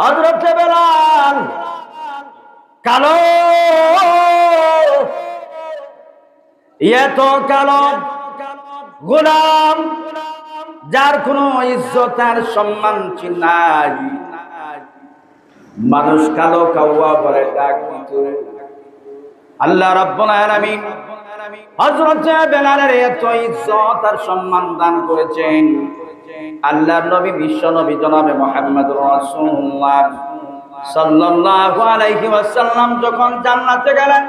হজরত বেলাল, কালো। এত কালো গোলাম, যার কোনো ইজ্জত আর সম্মান নাই। মানুষ কালো কাউয়া বলে ডাক আল্লাহ রাব্বুল আলামিন হযরত বেলালের এত ইজ্জত আর সম্মান দান করেছেন। আল্লাহর নবী বিশ্ব নবী জনাবে রাসূলুল্লাহ সাল্লাল্লাহু আলাইহি ওয়াসাল্লাম যখন জান্নাতে গেলেন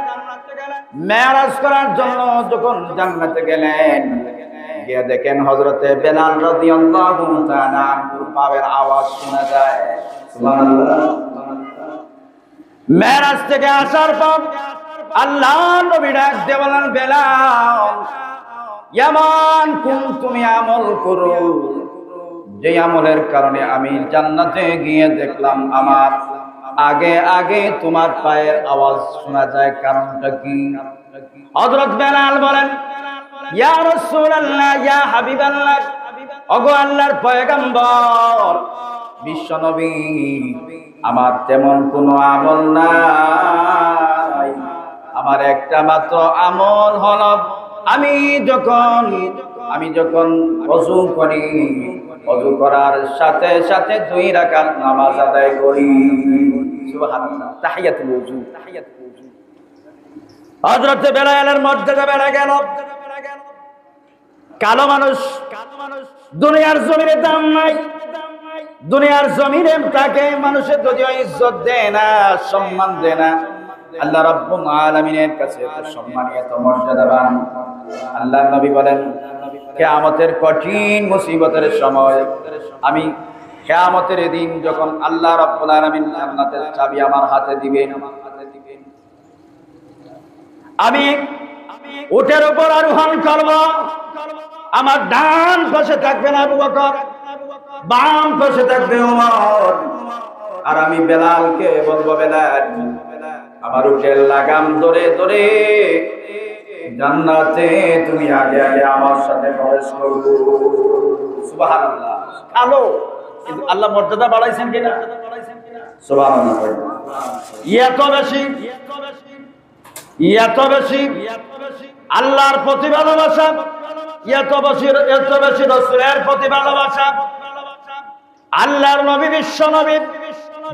মেরাজ করার জন্য যখন জান্নাতে গেলেন, গিয়ে দেখেন বেলাল রাদিয়াল্লাহু তাআলা পায়ের আওয়াজ শোনা যায়। মেরাজ থেকে আসার পর আল্লাহ নবী ডাক দিয়ে বেলাল এমন কোন তুমি আমল করো যে আমলের কারণে আমি জান্নাতে গিয়ে দেখলাম, আমার আগে আগে তোমার পায়ের আওয়াজ শোনা যায়, কারণটা কি? হযরত বেলাল বলেন, ইয়া ইয়া হাবিবাল্লাহ ওগো আল্লাহর পয়গম্বর বিশ্ব আমার তেমন কোনো আমল নাই। আমার একটা মাত্র আমল হল, আমি যখন আমি যখন অজু করি অজু করার সাথে সাথে দুই রাকাত নামাজ আদায় করি। তাহিয়াতুল ওযু তাহিয়াতুল ওযু হযরত বেলালের মর্যাদা বেড়ে গেল। কালো মানুষ, দুনিয়ার জমিনে দাম নাই। দুনিয়ার জমিনে তাকে মানুষের যদিও ইজ্জত দেয় না, সম্মান দেয় না। আল্লাহ রাব্বুল আলামিনের কাছে এত সম্মান এত মর্যাদাবান। আল্লাহ নবী বলেন, কিয়ামতের কঠিন মুসিবতের সময় আমি কিয়ামতের দিন যখন আল্লাহ রাব্বুল আলামিন জান্নাতের চাবি আমার হাতে দিবেন, আমি উটের উপর আরোহণ করব। আমার ডান পাশে থাকবেন আবু বকর, বাম পাশে থাকবে ওমর। আর আমি বেলালকে বলব, বেলাল আমার উটের লাগাম ধরে ধরে। জান্নাতে তুমি আগে আগে আমার সাথে প্রবেশ করব। সুবহানাল্লাহ। কালো। কিন্তু আল্লাহ মর্যাদা বাড়াইছেন কিনা? সুবহানাল্লাহ। এত বেশি। এত বেশি। আল্লাহর প্রতি ভালোবাসা। এত বেশি এত বেশি রসুলের প্রতি ভালোবাসা। আল্লাহর নবী বিশ্ব নবী।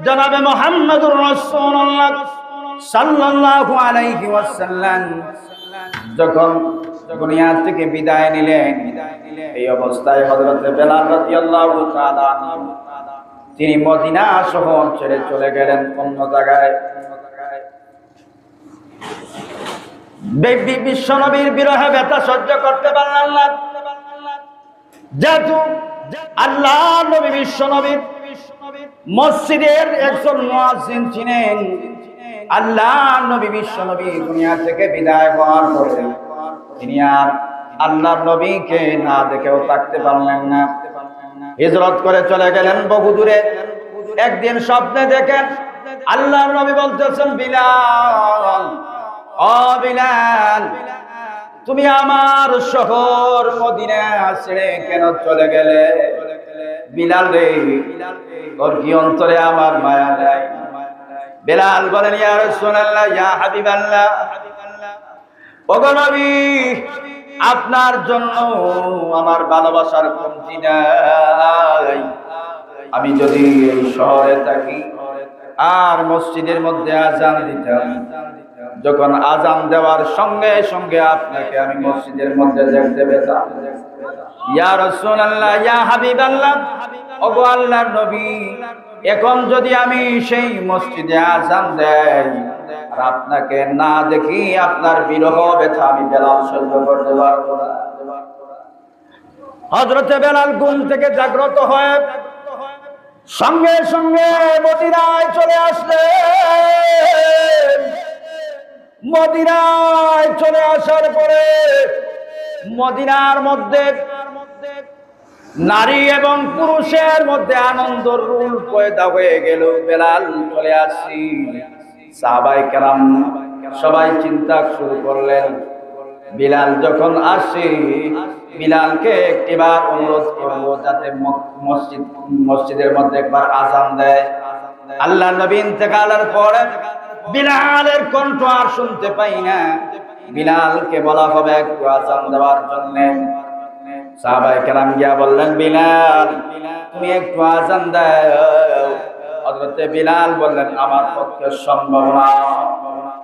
জনাবে মোহাম্মদুর রাসূলুল্লাহ। সাল্লাল্লাহু আলাইহি ওয়াসাল্লাম যখন দুনিয়া থেকে বিদায় নিলেন, এই অবস্থায় হযরত বেলাল রাদিয়াল্লাহু তাআলা তিনি মদিনা ছেড়ে চলে গেলেন অন্য জায়গায়। বিশ্বনবীর বিরহে ব্যথা সহ্য করতে পারলেন না। যেহেতু আল্লাহ নবী বিশ্বনবী মসজিদের একজন ছিলেন আল্লাহ নবী বিশ্বনবী দুনিয়া থেকে বিদায় হওয়ার পরে তিনি আর আল্লাহর নবীকে না দেখেও থাকতে পারলেন না। হিজরত করে চলে গেলেন বহু দূরে। একদিন স্বপ্নে দেখেন আল্লাহর নবী বলতেছেন, বিলাল ও বিলাল, তুমি আমার শহর মদিনা ছেড়ে কেন চলে গেলে? বিলাল রে, তোর কি অন্তরে আমার মায়া নাই? বিলাল বলেন, ইয়া রাসূলুল্লাহ, ইয়া হাবিবাল্লাহ। ওগো আপনার জন্য আমার ভালোবাসার কমতি নাই। আমি যদি এই শহরে থাকি আর মসজিদের মধ্যে আজান দিতাম, যখন আজান দেওয়ার সঙ্গে সঙ্গে আপনাকে আমি মসজিদের মধ্যে দেখতে পেতাম। ইয়া রাসূলুল্লাহ, ইয়া হাবিবাল্লাহ, ওগো আল্লাহর নবী এখন যদি আমি সেই মসজিদে আজান দেই, আর আপনাকে না দেখি আপনার বিরহ ব্যথা, আমি বেলাল সহ্য করতে পারব না। হজরতে বেলাল ঘুম থেকে জাগ্রত হয়ে সঙ্গে সঙ্গে মদিনায় চলে আসলেন। মদিনায় চলে আসার পরে মদিনার মধ্যে নারী এবং পুরুষের মধ্যে আনন্দ রুল পয়দা হয়ে গেল, বেলাল চলে আসি। সাহাবাই কেরাম সবাই চিন্তা শুরু করলেন, বিলাল যখন আসে, বিলালকে একটিবার অনুরোধ করব যাতে মসজিদ, মসজিদের মধ্যে একবার আজান দেয়। আল্লাহ নবী ইন্তেকালের পরে বিলালের কণ্ঠ আর শুনতে পাই না। বিলালকে বলা হবে একটু আজান দেওয়ার জন্য। সাহাবাই কেরাম গিয়া বললেন, বিলাল, তুমি একটু আজান দাও। বিলাল বললেন, আমার পক্ষে সম্ভব না।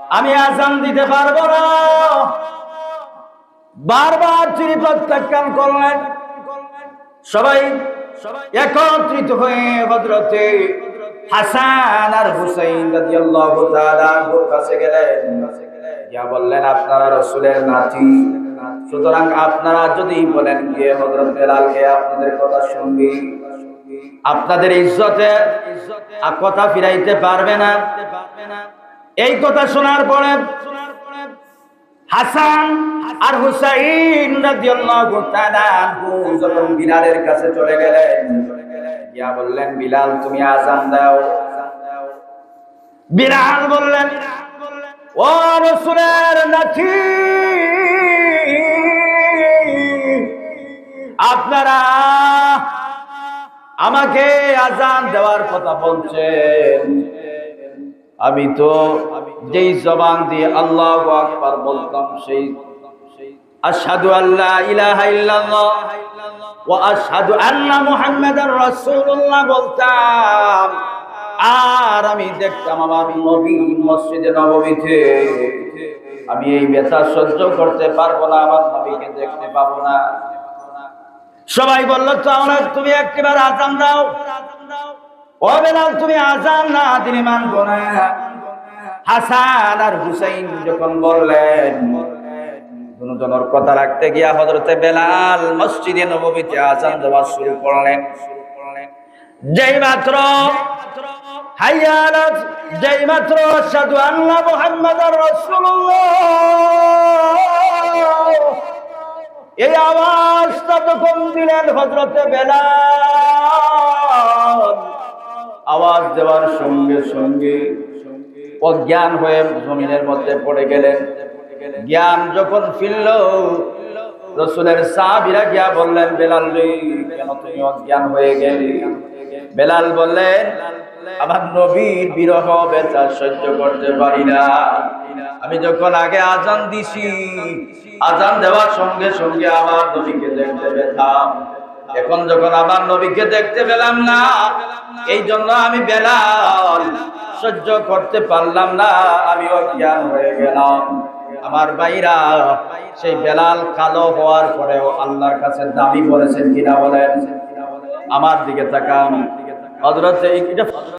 আমি আজান দিতে পারব না। বারবার তিনি প্রত্যাখ্যান করলেন। সবাই একত্রিত হয়ে হজরতে হাসান আর হুসাইন রাদিয়াল্লাহু তাআলা কাছে গেলেন। যা বললেন, আপনারা রাসূলের নাতি। সুতরাং আপনারা যদি বলেন গিয়ে হযরত বেলালকে আপনাদের কথা শুনবি, আপনাদের ইজ্জতে কথা ফিরাইতে পারবে না। এই কথা শোনার পরে হাসান আর হুসাইন রাদিয়াল্লাহু তাআলা যখন বিলালের কাছে চলে গেলেন গিয়া বললেন, বিলাল, তুমি আজান দাও। বিলাল বললেন ও রাসূলের নাতি, আপনারা আমাকে আজান দেওয়ার কথা বলছেন। আমি তো যেই জবান দিয়ে আল্লাহ আকবার বলতাম সেই আশহাদু আল্লাহ ইলাহা ইল্লাল্লাহ ওয়া আশহাদু আন্না মুহাম্মাদার বলতাম। আর আমি দেখতাম আমার নবী মসজিদে নববীতে আমি এই ব্যথা সহ্য করতে পারব না, আমার নবীকে দেখতে পাবো না। সবাই বলল তাহলে তুমি একবার আজান দাও। ও তুমি আজান না তিনি মানবো না। হাসান আর হুসাইন যখন বললেন কথা রাখতে গিয়া হজরতে বেলাল মসজিদে নবমীতে আজান দেওয়া শুরু করলেন। যেই মাত্র যেই মাত্র সাধু মুহাম্মাদার রাসূলুল্লাহ। এই আওয়াজটা যখন দিলেন হজরতে বেলাল। আওয়াজ দেওয়ার সঙ্গে সঙ্গে অজ্ঞান হয়ে জমিনের মধ্যে পড়ে গেলেন। জ্ঞান যখন ফিরল রসুলের সাহাবিরা গিয়া বললেন, বেলাল কেন তুমি অজ্ঞান হয়ে গেলে? বেলাল বললেন, আমার নবীর বিরহ বেচা সহ্য করতে পারি না। আমি যখন আগে আজান দিছি, আজান দেওয়ার সঙ্গে সঙ্গে আমার নবীকে দেখতে পেতাম। এখন যখন আমার নবীকে দেখতে পেলাম না, এই জন্য আমি বেলাল সহ্য করতে পারলাম না, আমি অজ্ঞান হয়ে গেলাম। আমার ভাইরা, সেই বেলাল কালো হওয়ার পরেও আল্লাহর কাছে দাবি করেছেন কিনা বলেন? আমার দিকে তাকান। হজরত